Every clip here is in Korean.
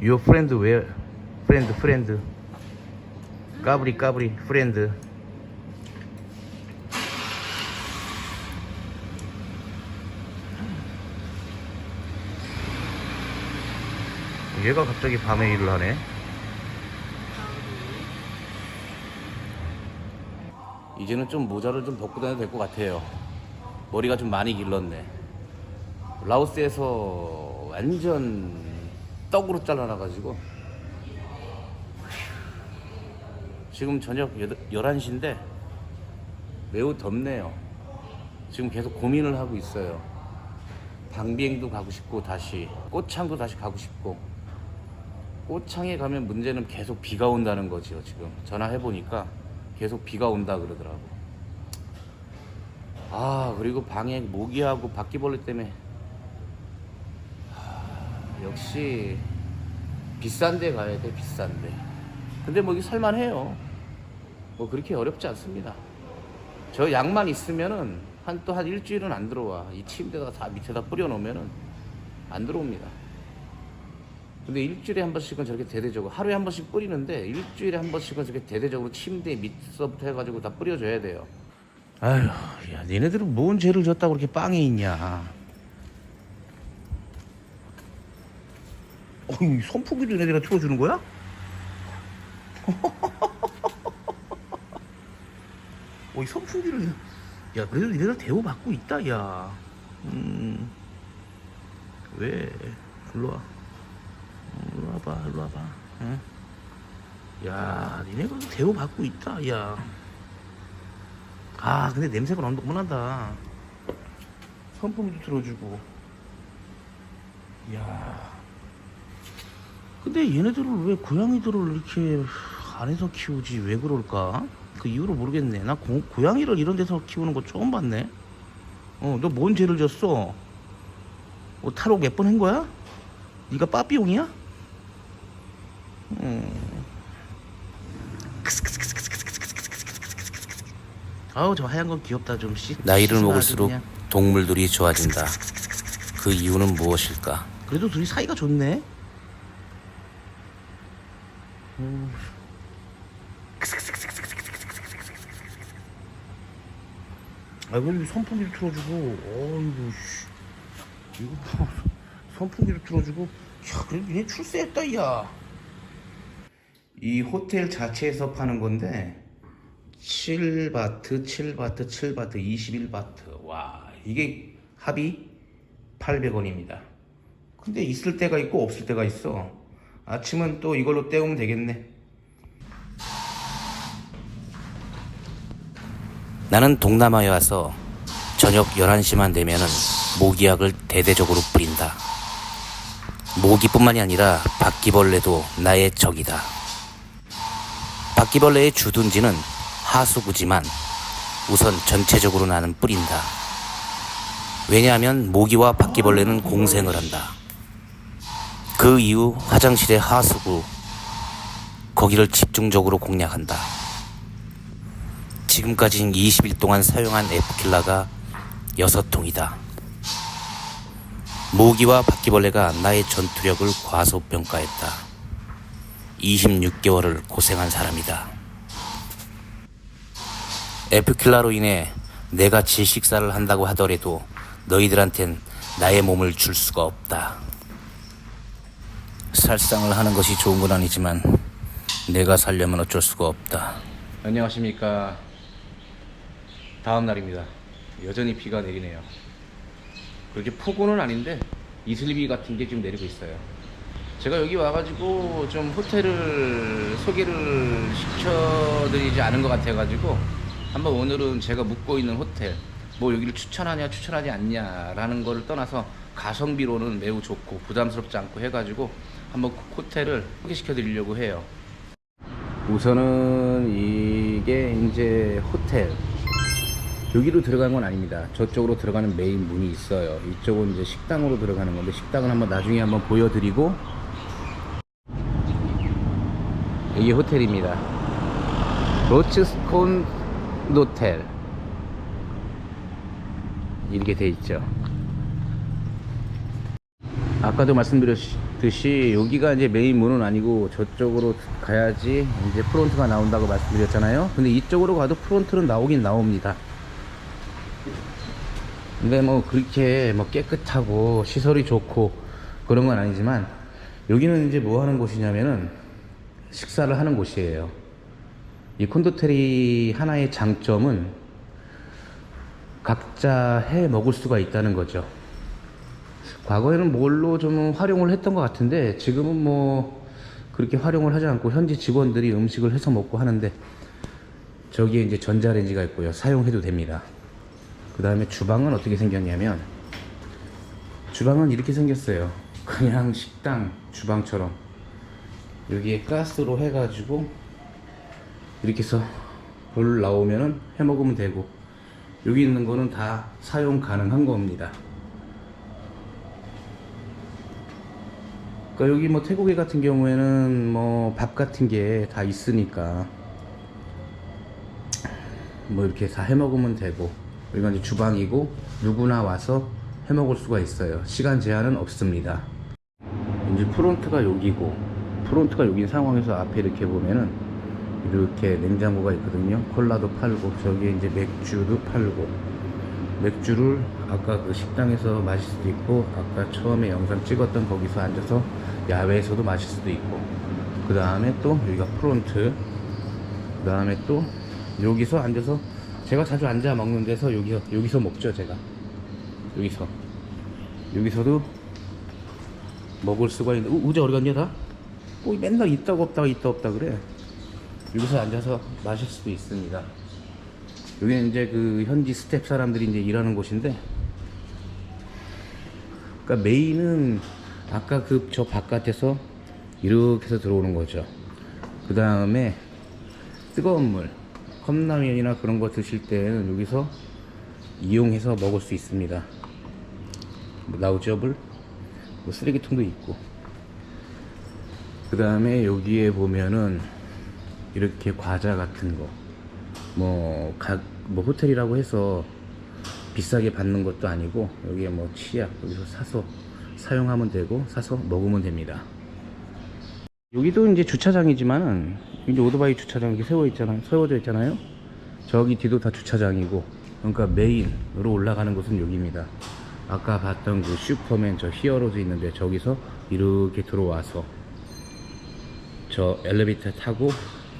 Your friend where? Friend, friend. 까불이, 까불이, friend. 얘가 갑자기 밤에 일을 하네. 이제는 좀 모자를 좀 벗고 다녀도 될 것 같아요. 머리가 좀 많이 길렀네. 라오스에서 완전 떡으로 잘라놔가지고 지금 저녁 11시인데 매우 덥네요. 지금 계속 고민을 하고 있어요. 방비행도 가고 싶고 다시 꽃창도 다시 가고 싶고 꽃창에 가면 문제는 계속 비가 온다는 거지요 지금 전화해 보니까 계속 비가 온다 그러더라고 아 그리고 방에 모기하고 바퀴벌레 때문에 하, 역시 비싼 데 가야 돼 비싼 데. 근데 뭐 이게 살만해요. 뭐 그렇게 어렵지 않습니다. 저 약만 있으면은 한또한 일주일은 안 들어와. 이 침대다가 다 밑에다 뿌려 놓으면은 안 들어옵니다. 근데 일주일에 한 번씩은 저렇게 대대적으로 하루에 한 번씩 뿌리는데 일주일에 한 번씩은 저렇게 대대적으로 침대 밑서부터 해가지고 다 뿌려줘야 돼요. 아휴, 야, 니네들은 뭔 죄를 졌다고 그렇게 빵에 있냐? 어이 선풍기도 얘네가 틀어주는 거야? 어이 선풍기를 야 그래도 니네들 대우 받고 있다 야. 음. 왜? 일로 와. 일로 와봐, 일로 와봐. 응? 야, 니네가 대우 받고 있다, 야. 아, 근데 냄새가 너무 너무난다. 선풍기도 틀어주고. 야. 근데 얘네들은 왜 고양이들을 이렇게 안에서 키우지? 왜 그럴까? 그 이유를 모르겠네. 나 고, 고양이를 이런 데서 키우는 거 처음 봤네. 어, 너 뭔 죄를 졌어? 뭐 탈옥 몇 번 한 거야? 네가 빠삐용이야? 음. 아우 저 하얀 건 귀엽다 좀 씨. 나이를 먹을수록. 동물들이 좋아진다. 그 이유는 무엇일까? 그래도 둘이 사이가 좋네. 음. 아, 그리고 선풍기를 틀어주고, 어이구, 씨. 이거 뭐, 선풍기를 틀어주고, 야, 그래도 얘 출세했다, 야. 이 호텔 자체에서 파는 건데, 7바트, 7바트, 7바트, 21바트. 와, 이게 합이 800원입니다. 근데 있을 때가 있고 없을 때가 있어. 아침은 또 이걸로 때우면 되겠네. 나는 동남아에 와서 저녁 11시만 되면은 모기약을 대대적으로 뿌린다. 모기뿐만이 아니라 바퀴벌레도 나의 적이다. 바퀴벌레의 주둔지는 하수구지만 우선 전체적으로 나는 뿌린다. 왜냐하면 모기와 바퀴벌레는 공생을 한다. 그 이후 화장실의 하수구, 거기를 집중적으로 공략한다. 지금까지 20일 동안 사용한 에프킬라가 6통이다. 모기와 바퀴벌레가 나의 전투력을 과소평가했다. 26개월을 고생한 사람이다. 에프킬라로 인해 내가 질식사를 한다고 하더라도 너희들한텐 나의 몸을 줄 수가 없다. 살상을 하는 것이 좋은 건 아니지만 내가 살려면 어쩔 수가 없다. 안녕하십니까. 다음 날입니다. 여전히 비가 내리네요. 그렇게 폭우는 아닌데 이슬비 같은 게 지금 내리고 있어요. 제가 여기 와가지고 좀 호텔을 소개를 시켜드리지 않은 것 같아가지고 한번 오늘은 제가 묵고 있는 호텔 뭐 여기를 추천하냐 추천하지 않냐라는 거를 떠나서 가성비로는 매우 좋고 부담스럽지 않고 해가지고 한번 호텔을 소개시켜 드리려고 해요. 우선은 이게 이제 호텔 여기로 들어간 건 아닙니다. 저쪽으로 들어가는 메인 문이 있어요. 이쪽은 이제 식당으로 들어가는 건데 식당은 한번 나중에 한번 보여드리고 이게 호텔입니다. 로츠스콘 노텔 이렇게 돼 있죠. 아까도 말씀드렸 듯이 여기가 이제 메인 문은 아니고 저쪽으로 가야지 이제 프론트가 나온다고 말씀드렸잖아요. 근데 이쪽으로 가도 프론트는 나오긴 나옵니다. 근데 뭐 그렇게 뭐 깨끗하고 시설이 좋고 그런 건 아니지만 여기는 이제 뭐 하는 곳이냐면은 식사를 하는 곳이에요. 이 콘도테리 하나의 장점은 각자 해 먹을 수가 있다는 거죠. 과거에는 뭘로 좀 활용을 했던 것 같은데 지금은 뭐 그렇게 활용을 하지 않고 현지 직원들이 음식을 해서 먹고 하는데 저기에 이제 전자레인지가 있고요. 사용해도 됩니다. 그 다음에 주방은 어떻게 생겼냐면 주방은 이렇게 생겼어요. 그냥 식당 주방처럼 여기에 가스로 해가지고 이렇게 해서 불 나오면은 해 먹으면 되고 여기 있는 거는 다 사용 가능한 겁니다. 그러니까 여기 뭐 태국에 같은 경우에는 뭐 밥 같은 게 다 있으니까 뭐 이렇게 다 해 먹으면 되고 여기가 이제 주방이고 누구나 와서 해 먹을 수가 있어요. 시간 제한은 없습니다. 이제 프론트가 여기고 프론트가 여기 상황에서 앞에 이렇게 보면은 이렇게 냉장고가 있거든요. 콜라도 팔고 저기에 이제 맥주도 팔고 맥주를 아까 그 식당에서 마실 수도 있고 아까 처음에 영상 찍었던 거기서 앉아서 야외에서도 마실 수도 있고 그 다음에 또 여기가 프론트 그 다음에 또 여기서 앉아서 제가 자주 앉아 먹는 데서 여기서 여기서 먹죠 제가. 여기서. 여기서도 먹을 수가 있는데 우, 우재 어디 갔냐 다? 뭐 맨날 있다고 없다가 있다 없다 그래. 여기서 앉아서 마실 수도 있습니다 여기는 이제 그 현지 스텝 사람들이 이제 일하는 곳인데 그러니까 메인은 아까 그 저 바깥에서 이렇게 해서 들어오는 거죠. 그 다음에 뜨거운 물 컵라면이나 그런 거 드실 때는 여기서 이용해서 먹을 수 있습니다. 뭐 라우저블 뭐 쓰레기통도 있고. 그 다음에 여기에 보면은 이렇게 과자 같은 거 뭐, 각, 뭐, 호텔이라고 해서 비싸게 받는 것도 아니고, 여기에 뭐, 치약, 여기서 사서 사용하면 되고, 사서 먹으면 됩니다. 여기도 이제 주차장이지만은, 이제 오토바이 주차장 이렇게 세워 있잖아요. 세워져 있잖아요. 저기 뒤도 다 주차장이고, 그러니까 메인으로 올라가는 곳은 여기입니다. 아까 봤던 그 슈퍼맨 저 히어로즈 있는데, 저기서 이렇게 들어와서, 저 엘리베이터 타고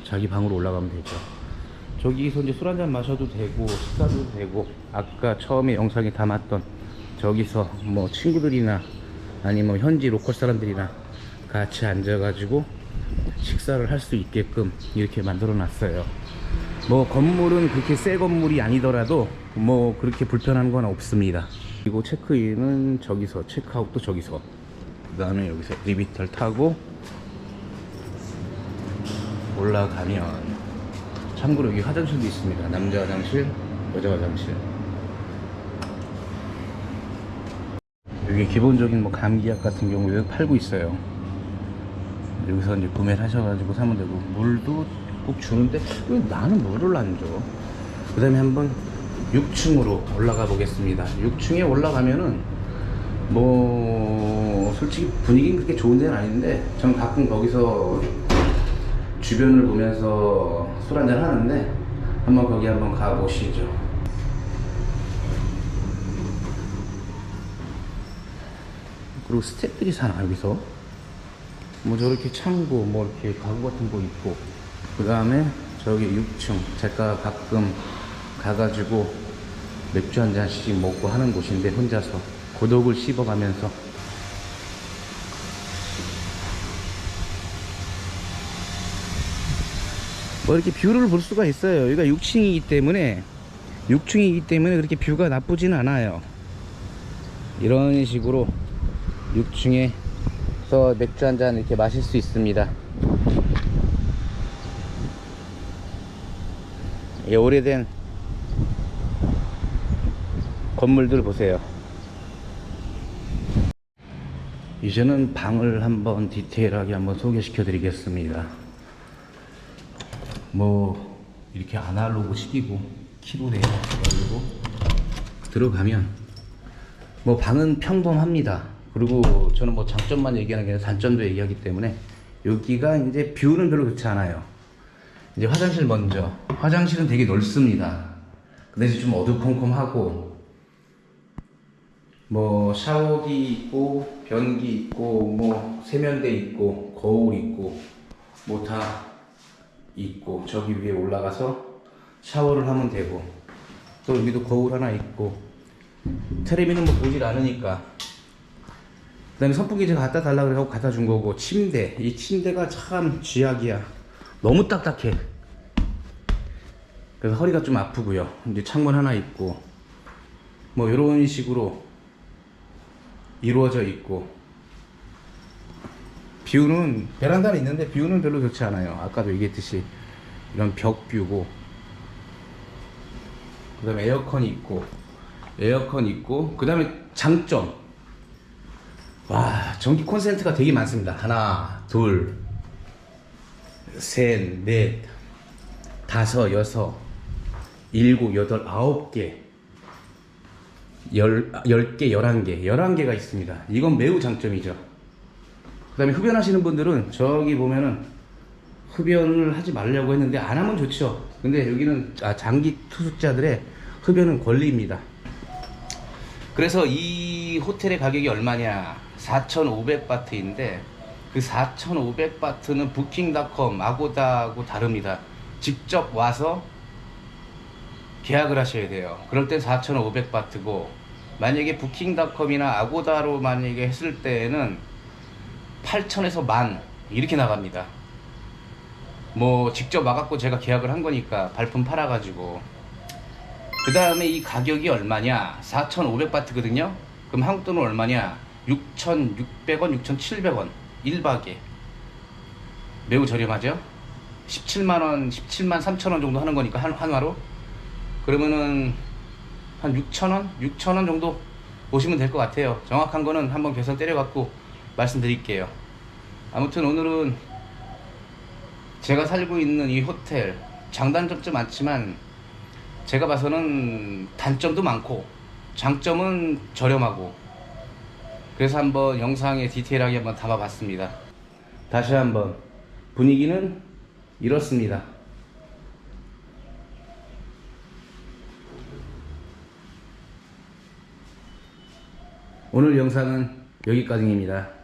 자기 방으로 올라가면 되죠. 저기서 이제 술 한잔 마셔도 되고 식사도 되고 아까 처음에 영상에 담았던 저기서 뭐 친구들이나 아니면 현지 로컬 사람들이나 같이 앉아가지고 식사를 할 수 있게끔 이렇게 만들어 놨어요. 뭐 건물은 그렇게 새 건물이 아니더라도 뭐 그렇게 불편한 건 없습니다. 그리고 체크인은 저기서 체크아웃도 저기서 그 다음에 여기서 리비털 타고 올라가면 참고로 여기 화장실도 있습니다. 남자 화장실, 여자 화장실. 여기 기본적인 뭐 감기약 같은 경우에 팔고 있어요. 여기서 이제 구매를 하셔가지고 사면 되고 물도 꼭 주는데 왜 나는 물을 안 줘? 그 다음에 한번 6층으로 올라가 보겠습니다. 6층에 올라가면은 뭐 솔직히 분위기는 그렇게 좋은 데는 아닌데 전 가끔 거기서 주변을 보면서 술 한잔 하는데 한번 거기 한번 가보시죠. 그리고 스태프들이 사나 여기서 뭐 저렇게 창고 뭐 이렇게 가구 같은 거 있고 그 다음에 저기 6층 제가 가끔 가가지고 맥주 한 잔씩 먹고 하는 곳인데 혼자서 고독을 씹어가면서 뭐 이렇게 뷰를 볼 수가 있어요. 여기가 6층이기 때문에 6층이기 때문에 그렇게 뷰가 나쁘진 않아요. 이런 식으로 6층에서 맥주 한 잔 이렇게 마실 수 있습니다. 이 오래된 건물들 보세요. 이제는 방을 한번 디테일하게 한번 소개시켜 드리겠습니다. 뭐 이렇게 아날로그 식이고 키보드에 가지고 들어가면 뭐 방은 평범합니다. 그리고 저는 뭐 장점만 얘기하는 게 아니라 단점도 얘기하기 때문에 여기가 이제 뷰는 별로 좋지 않아요. 이제 화장실 먼저. 화장실은 되게 넓습니다. 근데 이제 좀 어두컴컴하고 뭐 샤워기 있고 변기 있고 뭐 세면대 있고 거울 있고 뭐 다 있고 저기 위에 올라가서 샤워를 하면 되고 또 여기도 거울 하나 있고 테레비는 뭐 보질 않으니까 그 다음에 선풍기 제가 갖다 달라 그래서 갖다 준 거고 침대. 이 침대가 참 쥐약이야. 너무 딱딱해. 그래서 허리가 좀 아프고요. 이제 창문 하나 있고 뭐 이런 식으로 이루어져 있고 뷰는 베란다는 있는데 뷰는 별로 좋지 않아요 아까도 얘기했듯이 이런 벽 뷰고 그 다음에 에어컨이 있고 에어컨 있고 그 다음에 장점 와 전기 콘센트가 되게 많습니다 하나 둘 셋 넷 다섯 여섯 일곱 여덟 아홉 개 열, 열 개, 열한 개, 열한 개가 있습니다. 이건 매우 장점이죠. 그 다음에 흡연하시는 분들은 저기 보면은 흡연을 하지 말려고 했는데 안 하면 좋죠. 근데 여기는 아, 장기 투숙자들의 흡연은 권리입니다. 그래서 이 호텔의 가격이 얼마냐? 4,500바트인데 그 4,500바트는 부킹닷컴, 아고다하고 다릅니다. 직접 와서 계약을 하셔야 돼요. 그럴 땐 4,500바트고 만약에 부킹닷컴이나 아고다로 만약에 했을 때에는 8,000에서 만 이렇게 나갑니다. 뭐 직접 와갖고 제가 계약을 한 거니까 발품 팔아가지고. 그 다음에 이 가격이 얼마냐? 4,500바트거든요. 그럼 한국 돈은 얼마냐? 6,600원 6,700원. 1박에. 매우 저렴하죠? 17만원 17만 3천원 정도 하는 거니까 한, 한화로. 그러면은 한 6,000원 6,000원 정도 보시면 될 것 같아요. 정확한 거는 한번 계산 때려갖고 말씀드릴게요 아무튼 오늘은 제가 살고 있는 이 호텔 장단점도 많지만 제가 봐서는 단점도 많고 장점은 저렴하고 그래서 한번 영상에 디테일하게 한번 담아봤습니다. 다시 한번 분위기는 이렇습니다. 오늘 영상은 여기까지입니다.